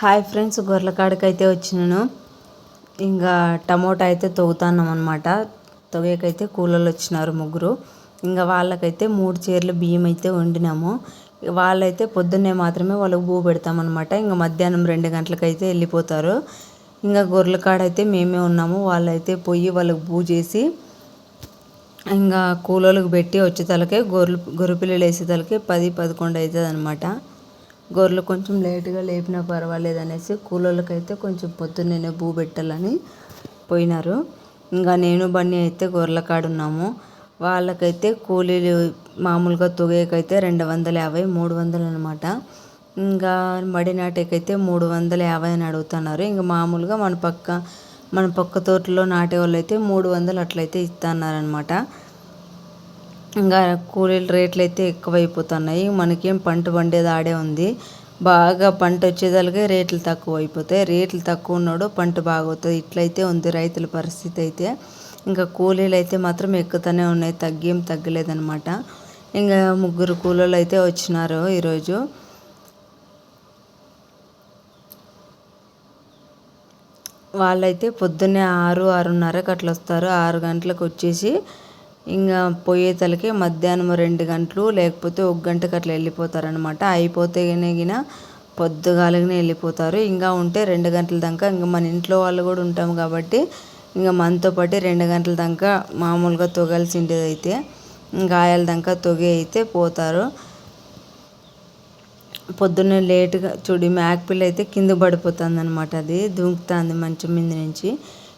Hi friends గొర్రెల కాడికైతే వచ్చినాను. ఇంకా టమోటా అయితే తవ్వుతున్నాం అనమాట తొగేకైతే కూలర్లు వచ్చినారు ముగ్గురు. ఇంకా వాళ్ళకైతే మూడు చీరలు బియ్యం అయితే వండినాము. వాళ్ళైతే పొద్దున్నే మాత్రమే వాళ్ళకి బూ పెడతామన్నమాట ఇంకా మధ్యాహ్నం రెండు గంటలకైతే వెళ్ళిపోతారు. ఇంకా గొర్రెల కాడైతే మేమే ఉన్నాము. వాళ్ళైతే పోయి వాళ్ళకి బూ చేసి ఇంకా కూలోళ్ళకి పెట్టి వచ్చేతలకే గొర్రెలు గొర్రె పిల్లలు వేసేతలకే పది పదకొండు అవుతుంది అనమాట గొర్రెలు కొంచెం లేటుగా లేపినా పర్వాలేదు అనేసి కూలోళ్ళకైతే కొంచెం పొద్దున్నే భూ పెట్టాలని పోయినారు. ఇంకా నేను బండి అయితే గొర్రెల కాడ ఉన్నాము. వాళ్ళకైతే కూలీలు మామూలుగా తొగేకైతే రెండు వందల యాభై మూడు వందలు అనమాట ఇంకా మడి నాటేకైతే మూడు వందల యాభై అని అడుగుతున్నారు. ఇంకా మామూలుగా మన పక్క మన పక్క తోటలో నాటే వాళ్ళు అయితే మూడు వందలు అట్లయితే ఇస్తున్నారనమాట ఇంకా కూలీల రేట్లు అయితే ఎక్కువైపోతున్నాయి. మనకేం పంట పండేది ఆడే ఉంది. బాగా పంట వచ్చేదానికి రేట్లు తక్కువ అయిపోతాయి రేట్లు తక్కువ ఉన్నాడు పంట బాగవుతుంది ఇట్లయితే ఉంది రైతుల పరిస్థితి అయితే. ఇంకా కూలీలు అయితే మాత్రం ఎక్కుతూనే ఉన్నాయి. తగ్గేం తగ్గలేదనమాట ఇంకా ముగ్గురు కూలీలు అయితే వచ్చినారు ఈరోజు. వాళ్ళైతే పొద్దున్నే ఆరు ఆరున్నరకు అట్లా వస్తారు. ఆరు గంటలకు వచ్చేసి ఇంకా పోయేతలకి మధ్యాహ్నం రెండు గంటలు లేకపోతే ఒక గంటకు అట్లా వెళ్ళిపోతారనమాట అయిపోతేనే గిన పొద్దుగాలగానే వెళ్ళిపోతారు. ఇంకా ఉంటే రెండు గంటల దాకా ఇంకా మన ఇంట్లో వాళ్ళు కూడా ఉంటాం కాబట్టి ఇంకా మనతో పాటు రెండు గంటల దాకా మామూలుగా తొగాల్సిండేది అయితే గాయాల దాకా తొగి అయితే పోతారు. పొద్దున్నే లేటుగా చూడి మేకపిల్ల అయితే కింద పడిపోతుంది అనమాట అది దుంకుతుంది మంచం మీద నుంచి.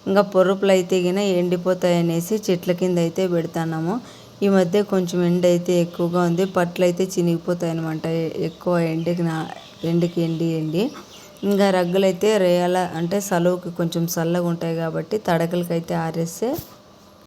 ఇంకా పొరుపులు అయితే గిన ఎండిపోతాయి అనేసి చెట్ల కింద అయితే పెడతాము ఈ మధ్య కొంచెం ఎండ అయితే ఎక్కువగా ఉంది. పట్లు అయితే చినిగిపోతాయి అనమాట ఎక్కువ ఎండకి నా ఎండకి ఎండి ఎండి. ఇంకా రగ్గులు అయితే రేయాల అంటే సలువుకి కొంచెం చల్లగా ఉంటాయి కాబట్టి తడకలకైతే ఆరేస్తే